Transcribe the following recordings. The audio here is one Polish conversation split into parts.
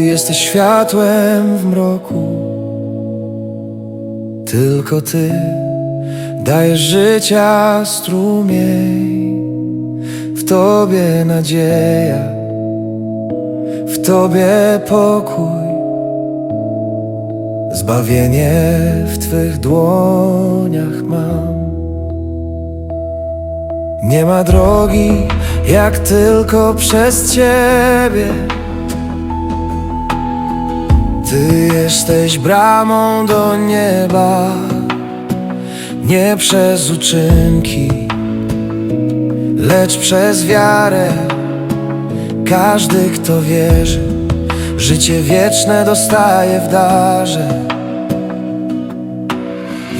jesteś światłem w mroku. Tylko Ty dajesz życia strumień. W Tobie nadzieja, w Tobie pokój. Zbawienie w Twych dłoniach mam. Nie ma drogi jak tylko przez Ciebie. Ty jesteś bramą do nieba, nie przez uczynki, lecz przez wiarę. Każdy, kto wierzy, życie wieczne dostaje w darze.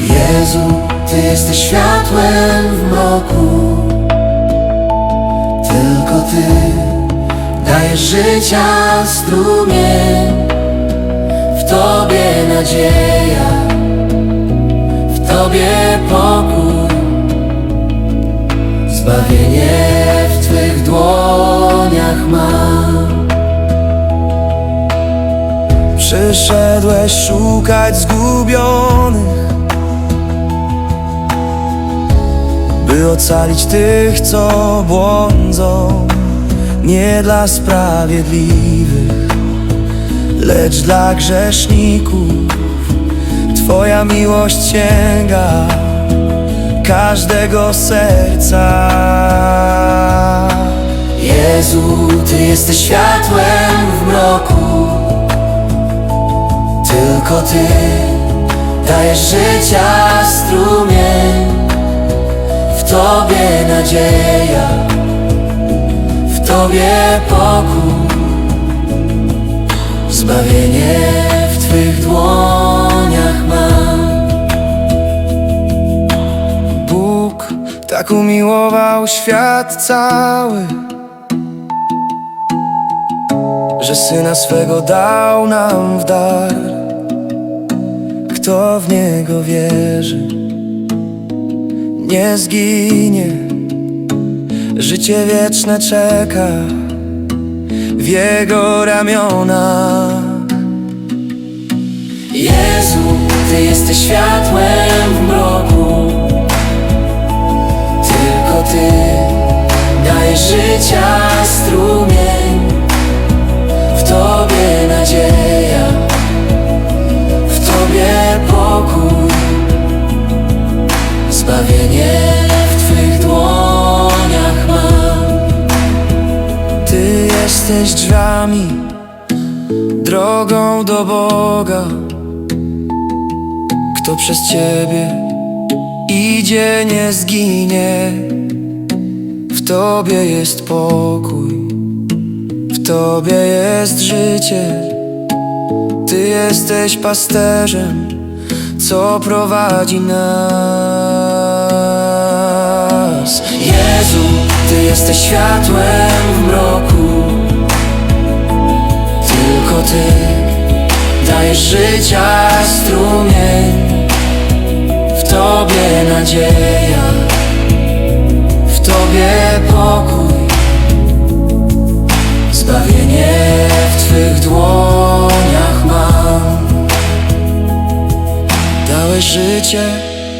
Jezu, Ty jesteś światłem w mroku. Tylko Ty dajesz życia strumień. Tobie nadzieja, w Tobie pokój. Zbawienie w Twych dłoniach mam. Przyszedłeś szukać zgubionych By ocalić tych, co błądzą Nie dla sprawiedliwych Lecz dla grzeszników Twoja miłość sięga Każdego serca. Jezu, Ty jesteś światłem w mroku. Tylko Ty dajesz życia strumień w Tobie nadzieja, w Tobie pokój, zbawienie w Twych dłoniach mam. Bóg tak umiłował świat cały, że Syna swego dał nam w dar. Kto w Niego wierzy, nie zginie Życie wieczne czeka w Jego ramionach Jezu, Ty jesteś światłem w mroku. Tylko Ty dajesz życia strumień. W Tobie nadzieja, w Tobie pokój. Zbawienie jesteś drzwiami, drogą do Boga Kto przez Ciebie idzie nie zginie W Tobie jest pokój, w Tobie jest życie Ty jesteś pasterzem co prowadzi nas. Jezu, Ty jesteś światłem w mroku. Ty dajesz życia strumień. W Tobie nadzieja, w Tobie pokój. Zbawienie w Twych dłoniach mam. Dałeś życie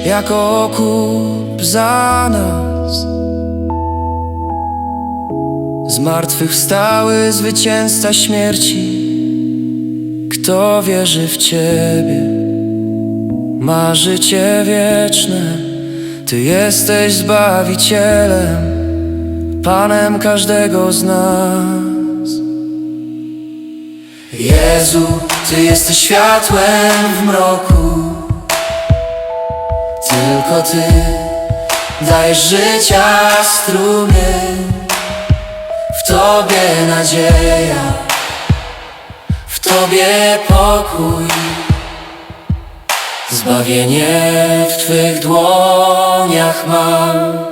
jako okup za nas Zmartwychwstały zwycięzca śmierci Kto wierzy w Ciebie? Ma życie wieczne. Ty jesteś Zbawicielem Panem każdego z nas. Jezu, Ty jesteś światłem w mroku. Tylko Ty dajesz życia strumień W Tobie nadzieja, w Tobie pokój. Zbawienie w Twych dłoniach mam